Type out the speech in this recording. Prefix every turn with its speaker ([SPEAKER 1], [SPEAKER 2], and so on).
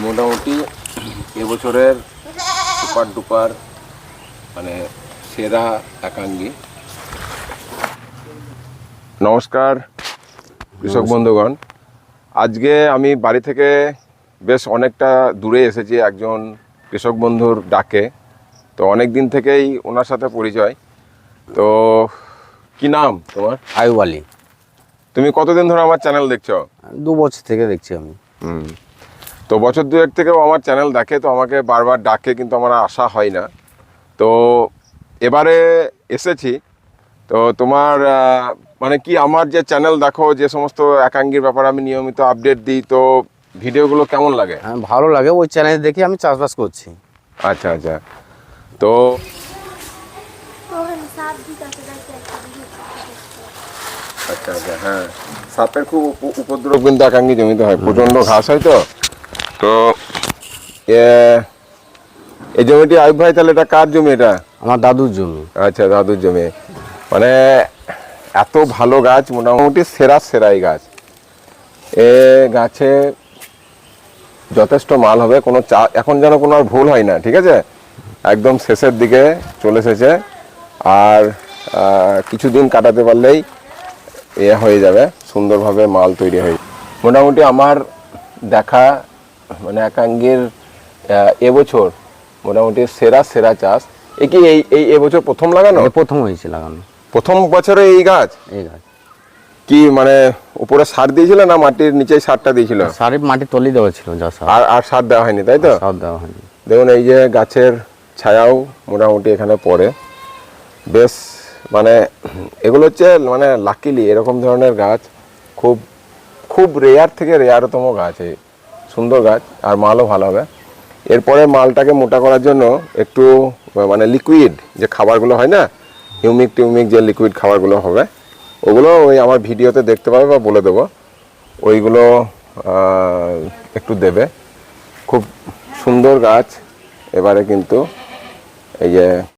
[SPEAKER 1] মোটামুটি এবছরের super duper মানে সেরা একাঙ্গি। নমস্কার কৃষক বন্ধুগণ। আজকে আমি বাড়ি থেকে বেশ অনেকটা দূরে এসেছি একজন কৃষক বন্ধুর ডাকে। তো অনেক দিন থেকেই ওনার সাথে পরিচয়। তো কি নাম তোমার?
[SPEAKER 2] আয়ুব আলী।
[SPEAKER 1] তুমি কতদিন ধরে আমার চ্যানেল দেখছ?
[SPEAKER 2] দু বছর থেকে দেখছি আমি।
[SPEAKER 1] হুম। তো বছর দুয়েক থেকেও আমার চ্যানেল দেখে তো আমাকে বারবার ডাকে কিন্তু আমার আসা হয় না। তো এবারে এসেছি। তো তোমার মানে কি আমার যে চ্যানেল দেখো যে সমস্ত একাঙ্গির ব্যাপারে আমি নিয়মিত আপডেট দিই তো ভিডিওগুলো কেমন লাগে?
[SPEAKER 2] হ্যাঁ ভালো লাগে। ওই চ্যানেল দেখে আমি চাষবাস করছি।
[SPEAKER 1] আচ্ছা আচ্ছা। তো আচ্ছা আচ্ছা হ্যাঁ। সাপের খুব উপ- উপদ্রব কিন্তু একাঙ্গি জমিতে হয়। প্রচণ্ড ঘাস হয় তো? তো এই জমিটি আয়ুব ভাই তাহলে এটা কার জমি এটা?
[SPEAKER 2] আমার দাদুর জমি।
[SPEAKER 1] আচ্ছা দাদুর জমি। মানে এত ভালো গাছ মোটামুটি সেরা সেরাই গাছ। এ গাছে যথেষ্ট মাল হবে কোনো চা এখন যেন কোনো আর ভুল হয় না ঠিক আছে? একদম শেষের দিকে চলে এসেছে। আর কিছুদিন কাটাতে পারলেই এ হয়ে যাবে সুন্দরভাবে মাল তৈরি হয়ে মোটামুটি আমার দেখা মানে একাঙ্গের এবছর মোটামুটি সেরা সেরা চাষ। এ কি এই এই এবছর প্রথম লাগানো?
[SPEAKER 2] প্রথম হয়েছে লাগানো।
[SPEAKER 1] প্রথম বছরে এই গাছ?
[SPEAKER 2] এই গাছ।
[SPEAKER 1] কি মানে উপরে সার দিয়েছিল না মাটির নিচে সারটা দিয়েছিল?
[SPEAKER 2] সারে মাটি তলি দেওয়া ছিল যা সার।
[SPEAKER 1] আর আর সার দেওয়া হয়নি তাই তো?
[SPEAKER 2] সার দেওয়া হয়নি।
[SPEAKER 1] দেখুন এই যে গাছের ছায়াও মোটামুটি এখানে পড়ে। বেশ মানে এগুলো হচ্ছে মানে লাকিলি এরকম ধরনের গাছ। খুব খুব রেয়ার থেকে রেয়ারতম গাছ এই। সুন্দর গাছ, আর মালও ভালো হবে। এরপরে মালটাকে মোটা করার জন্য একটু মানে লিকুইড যে খাবারগুলো হয় না হিউমিক টিউমিক যে লিকুইড খাবারগুলো হবে, ওগুলো ওই আমার ভিডিওতে দেখতে পাবে বা বলে দেবো। ওইগুলো একটু দেবে। খুব সুন্দর গাছ। এবারে কিন্তু এই যে